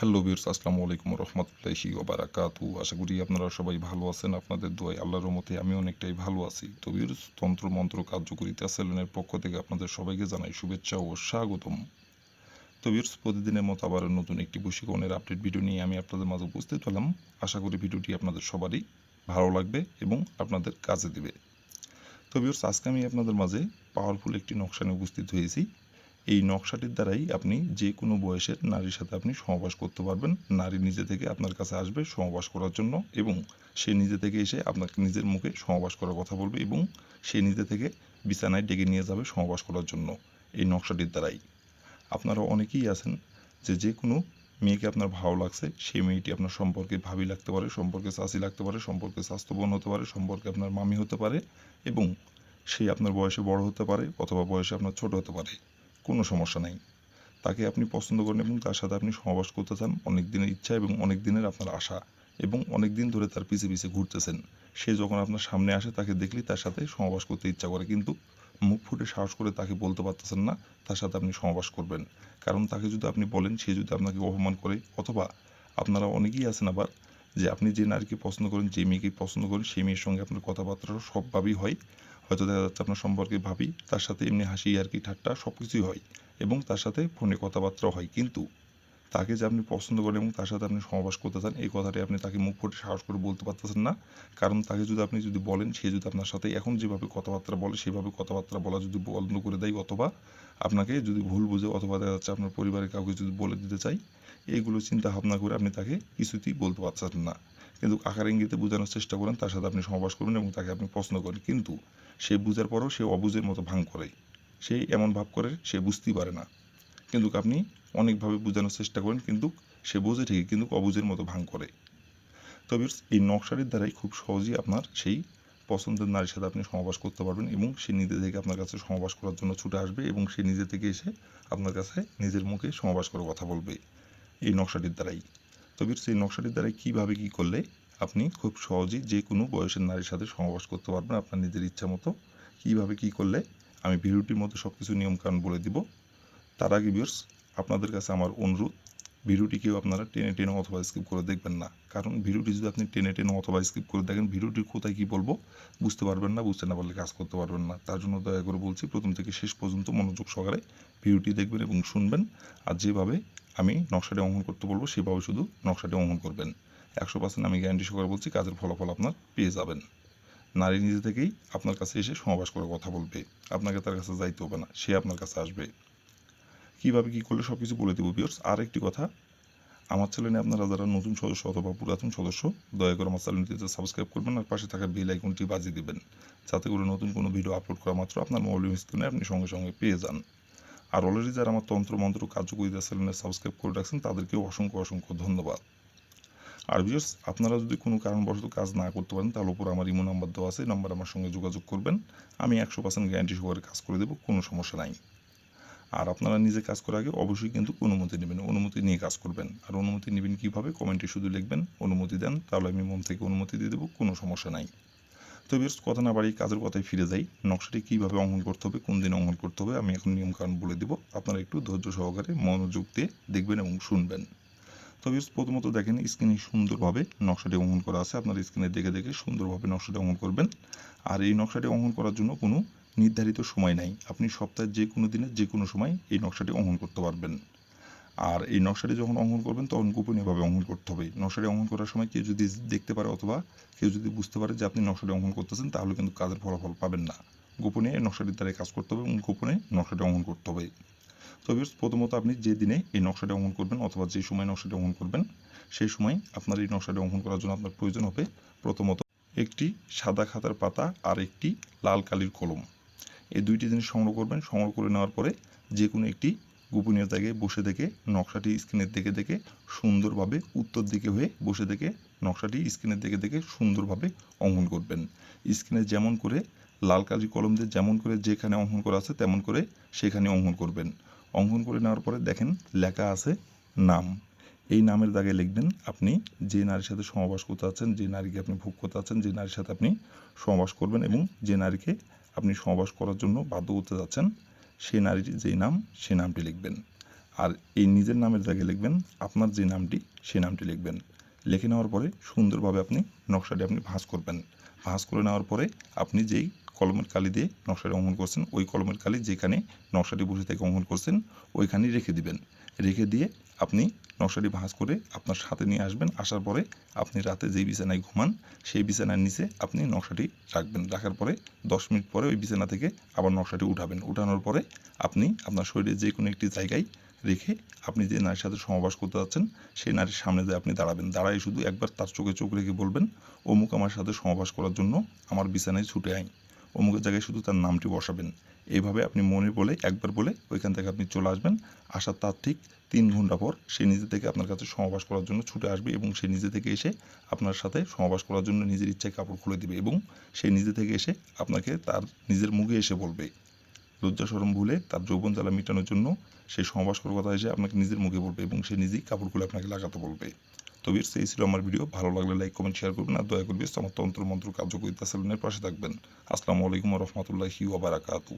Hello বিয়ার্স আসসালামু আলাইকুম রহমতুল্লাহি ওবারাকাতু আশা করি আপনারা সবাই ভালো আছেন, আপনাদের দোয়াই আল্লাহর মতে আমি অনেকটাই ভালো আছি। তো বিয়ার্স তন্ত্র মন্ত্র কার্যকরিতা সেলুনের পক্ষ থেকে আপনাদের সবাইকে জানাই শুভেচ্ছা ও স্বাগতম। তো বিয়ার্স প্রতিদিনের মতো আবার নতুন একটি বশীকরণের আপডেট ভিডিও নিয়ে আমি আপনাদের মাঝে উপস্থিত হলাম। আশা করি ভিডিওটি আপনাদের সবারই ভালো লাগবে এবং আপনাদের কাজে দেবে। তো বিয়ার্স আজকে আমি আপনাদের মাঝে পাওয়ারফুল একটি নকশা নিয়ে উপস্থিত হয়েছি। এই নকশাটির দ্বারাই আপনি যে কোনো বয়সের নারীর সাথে আপনি সহবাস করতে পারবেন। নারী নিজে থেকে আপনার কাছে আসবে সহবাস করার জন্য এবং সে নিজে থেকে এসে আপনাকে নিজের মুখে সহবাস করার কথা বলবে এবং সে নিজে থেকে বিছানায় ডেকে নিয়ে যাবে সহবাস করার জন্য এই নকশাটির দ্বারাই। আপনারা অনেকেই আছেন যে যে কোনো মেয়েকে আপনার ভালো লাগছে সেই মেয়েটি আপনার সম্পর্কে ভাবি লাগতে পারে, সম্পর্কে চাষি লাগতে পারে, সম্পর্কে স্বাস্থ্য বোন হতে পারে, সম্পর্কে আপনার মামি হতে পারে এবং সে আপনার বয়সে বড় হতে পারে অথবা বয়সে আপনার ছোট হতে পারে। সমস্যা নাই। তাকে আপনি পছন্দ করেন এবং তার সাথে আপনি সহবাস করতে চান অনেক দিনের ইচ্ছা এবং অনেক দিনের আপনার আশা এবং অনেক দিন ধরে তার পিছে পিছে ঘুরতেছেন। সে যখন আপনার সামনে আসে, তাকে দেখলেই তার সাথে সহবাস করতে ইচ্ছা করে। কিন্তু মুখ ফুটে সাহস করে তাকে বলতে পারতেছেন না, তার সাথে আপনি সহবাস করবেন। কারণ তাকে যদি আপনি বলেন, সে যদি আপনাকে অপমান করে, অথবা আপনারা অনেকেই আছেন আবার, যে আপনি যে নারীকে পছন্দ করেন, যে মেয়েকে পছন্দ করেন, সেই মেয়ের সঙ্গে আপনার কথাবার্তা সবভাবেই হয়। হয়তো দেখা যাচ্ছে আপনার সম্পর্কে ভাবি, তার সাথে এমনি হাসি আর কি, ঠাট্টা সব কিছুই হয় এবং তার সাথে ফোনে কথাবার্তাও হয়। কিন্তু তাকে যে আপনি পছন্দ করেন এবং তার সাথে আপনি সমাবাস করতে চান, এই কথাটি আপনি তাকে মুখ ফুটে সাহস করে বলতে পারতেছেন না। কারণ তাকে যদি আপনি যদি বলেন, সে যদি আপনার সাথে এখন যেভাবে কথাবার্তা বলে, সেভাবে কথাবার্তা বলা যদি বন্ধ করে দেয় অথবা আপনাকে যদি ভুল বুঝে অথবা দেখা যাচ্ছে আপনার পরিবারের কাউকে যদি বলে দিতে চাই এইগুলো চিন্তা ভাবনা করে আপনি তাকে কিছুতেই বলতে পারছেন না। কিন্তু আকার ইঙ্গিতে বোঝানোর চেষ্টা করেন, তার সাথে আপনি সমাবাস করুন এবং তাকে আপনি পছন্দ করেন। কিন্তু সে বুঝার পরেও সে অবুঝের মতো ভাঙ করে। সে এমন ভাব করে, সে বুঝতেই পারে না। কিন্তু আপনি অনেকভাবে বোঝানোর চেষ্টা করেন, কিন্তু সে বোঝে ঠিকই, কিন্তু অবুঝের মতো ভাঙ করে। তবে এই নকশাটির দ্বারাই খুব সহজেই আপনার সেই পছন্দের নারীর সাথে আপনি সমাবাস করতে পারবেন এবং সে নিজে থেকে আপনার কাছে সমাবাস করার জন্য ছুটে আসবে এবং সে নিজে থেকে এসে আপনার কাছে নিজের মুখে সমাবাস করে কথা বলবে। এই নকশাটির দ্বারাই। তবে সেই নকশাটির দ্বারা কীভাবে কী করলে আপনি খুব সহজেই যে কোনো বয়সের নারীর সাথে সমাবাস করতে পারবেন আপনার নিজের ইচ্ছা মতো, কীভাবে কী করলে আমি ভিডিওটির মধ্যে সব কিছু নিয়মকানুন বলে দিব। তার আগে ভিউর্স আপনাদের কাছে আমার অনুরোধ ভিডিওটি কেউ আপনারা টেনে টেনে অথবা স্কিপ করে দেখবেন না। কারণ ভিডিওটি যদি আপনি টেনে টেনে অথবা স্কিপ করে দেখেন ভিডিওটির কোথায় কী বলব বুঝতে পারবেন না, বুঝতে না পারলে কাজ করতে পারবেন না। তার জন্য দয়া করে বলছি, প্রথম থেকে শেষ পর্যন্ত মনোযোগ সহকারে ভিডিওটি দেখবেন এবং শুনবেন। আর যেভাবে আমি নকশাটি অঙ্কন করতে বলব, সেভাবে শুধু নকশাটি অঙ্কন করবেন। একশো পার্সেন্ট আমি গ্যারান্টি সহকারে বলছি কাজের ফলাফল আপনার পেয়ে যাবেন। নারী নিজে থেকেই আপনার কাছে এসে সমাবাস করে কথা বলবে। আপনাকে তার কাছে যাইতে হবে না, সে আপনার কাছে আসবে। কীভাবে কী করলে সব কিছু বলে দেবো বিয়ার্স আর একটি কথা, আমার চ্যানেলে আপনারা যারা নতুন সদস্য অথবা পুরাতন সদস্য, দয়া করে আমার চ্যানেলটিতে সাবস্ক্রাইব করবেন আর পাশে থাকা বেল আইকনটি বাজিয়ে দেবেন। যাতে করে নতুন কোনো ভিডিও আপলোড করা মাত্র আপনার মোবাইল স্ক্রিনে আপনি সঙ্গে সঙ্গে পেয়ে যান। আর অলরেডি যারা আমার তন্ত্র মন্ত্র কার্যকরিতা চ্যানেলে সাবস্ক্রাইব করে রাখছেন, তাদেরকেও অসংখ্য অসংখ্য ধন্যবাদ। আর বিয়ার্স আপনারা যদি কোনো কারণবশত কাজ না করতে পারেন, তাহলে উপর আমার ইমো নাম্বার দেওয়া আছে নাম্বার আমার সঙ্গে যোগাযোগ করবেন। আমি একশো পার্সেন্ট গ্যারান্টি সহকারে কাজ করে দেবো, কোনো সমস্যা নাই। আর আপনারা নিজে কাজ করার আগে অবশ্যই কিন্তু অনুমতি নেবেন, অনুমতি নিয়ে কাজ করবেন। আর অনুমতি নেবেন কীভাবে? কমেন্টে শুধু লিখবেন, অনুমতি দেন, তাহলে আমি মন থেকে অনুমতি দিয়ে দেবো, কোনো সমস্যা নাই। তো বেশ কথা না বাড়ি কাজের কথায় ফিরে যাই। নকশাটি কীভাবে অঙ্কন করতে হবে, কোন দিন অঙ্কন করতে হবে, আমি এখন নিয়মকানুন বলে দেবো। আপনারা একটু ধৈর্য সহকারে মনোযোগ দিয়ে দেখবেন এবং শুনবেন। তো তবে প্রথমত দেখেন স্ক্রিনে সুন্দরভাবে নকশাটি অঙ্কন করা আছে। আপনার স্ক্রিনে দেখে দেখে সুন্দরভাবে নকশাটি অঙ্কন করবেন। আর এই নকশাটি অঙ্কন করার জন্য কোনো নির্ধারিত সময় নাই। আপনি সপ্তাহের যে কোনো দিনে যে কোনো সময় এই নকশাটি অঙ্কন করতে পারবেন। আর এই নকশাটি যখন অঙ্কন করবেন, তখন গোপনীয়ভাবে অঙ্কন করতে হবে। নকশাটি অঙ্কন করার সময় কেউ যদি দেখতে পারে অথবা কেউ যদি বুঝতে পারে যে আপনি নকশাটি অঙ্কন করতেছেন, তাহলে কিন্তু কাজের ফলাফল পাবেন না। গোপনে নকশাটির দ্বারা কাজ করতে হবে এবং গোপনে নকশাটি অঙ্কন করতে হবে। তবে প্রথমত আপনি যে দিনে এই নকশাটি অঙ্কন করবেন অথবা যে সময় নকশাটি অঙ্কন করবেন, সেই সময় আপনার এই নকশাটি অঙ্কন করার জন্য আপনার প্রয়োজন হবে প্রথমত একটি সাদা খাতার পাতা আর একটি লাল কালির কলম। এই দুইটি জিনিস সংগ্রহ করবেন। সংগ্রহ করে নেওয়ার পরে যে কোনো একটি গোপনীয় জায়গায় বসে দেখে নকশাটি স্ক্রিনের দিকে দেখে সুন্দরভাবে উত্তর দিকে হয়ে বসে দেখে নকশাটি স্ক্রিনের দিকে দেখে সুন্দরভাবে অঙ্কন করবেন। স্ক্রিনে যেমন করে লাল কালি কলম দিয়ে যেমন করে যেখানে অঙ্কন করা আছে তেমন করে সেখানে অঙ্কন করবেন। অঙ্কন করে নেওয়ার পরে দেখেন লেখা আছে নাম। এই নামের দাগে লিখবেন আপনি যে নারীর সাথে সমাবাস করতে আছেন যে নারীকে আপনি ভোগ করতে আছেন যে নারীর সাথে আপনি সমাবাস করবেন এবং যে নারীকে আপনি সমাবাস করার জন্য বাধ্য করতে যাচ্ছেন সেই নারীর যেই নাম, সে নামটি লিখবেন। আর এই নিজের নামের জায়গায় লিখবেন, আপনার যে নামটি, সে নামটি লিখবেন। লিখে নেওয়ার পরে সুন্দরভাবে আপনি নকশাটি আপনি ভাঁজ করবেন। ভাঁজ করে নেওয়ার পরে আপনি যেই কলমের কালি দিয়ে নকশাটি অঙ্কন করছেন। ওই কলমের কালি যেখানে নকশাটি বসে থেকে অঙ্কন করছেন, ওইখানেই রেখে দিবেন। রেখে দিয়ে আপনি নকশাটি ভাঁজ করে আপনার সাথে নিয়ে আসবেন। আসার পরে আপনি রাতে যেই বিছানায় ঘুমান, সেই বিছানার নিচে আপনি নকশাটি রাখবেন। রাখার পরে দশ মিনিট পরে ওই বিছানা থেকে আবার নকশাটি উঠাবেন। উঠানোর পরে আপনি আপনার শরীরের যে কোনো একটি জায়গায় রেখে আপনি যে নারীর সাথে সমাবাস করতে যাচ্ছেন, সেই নারীর সামনে দিয়ে আপনি দাঁড়াবেন। দাঁড়াই শুধু একবার তার চোখে চোখ রেখে বলবেন, অমুক আমার সাথে সমাবাস করার জন্য আমার বিছানায় ছুটে আয়। অমুকের জায়গায় শুধু তার নামটি বসাবেন। এইভাবে আপনি মনে বলে, একবার বলে ওইখান থেকে আপনি চলে আসবেন। আসার তার ঠিক তিন ঘণ্টা পর সে নিজে থেকে আপনার কাছে সমাবাস করার জন্য ছুটে আসবে এবং সে নিজে থেকে এসে আপনার সাথে সমাবাস করার জন্য নিজের ইচ্ছায় কাপড় খুলে দিবে এবং সে নিজে থেকে এসে আপনাকে তার নিজের মুখে এসে বলবে। লজ্জা ভুলে তার যৌবন জ্বালা মেটানোর জন্য সে সমাবাস করার কথা এসে আপনাকে নিজের মুখে বলবে এবং সে নিজেই কাপড় খুলে আপনাকে লাগাতে বলবে। তো এই ছিল আমার ভিডিও। ভালো লাগলে লাইক কমেন্ট শেয়ার করবেন আর দয়া করবে আমার তন্ত্র মন্ত্র কার্যকরিতা সেলুনের পাশে থাকবেন। আসসালামু আলাইকুম রহমতুল্লাহি ওবারাকাতু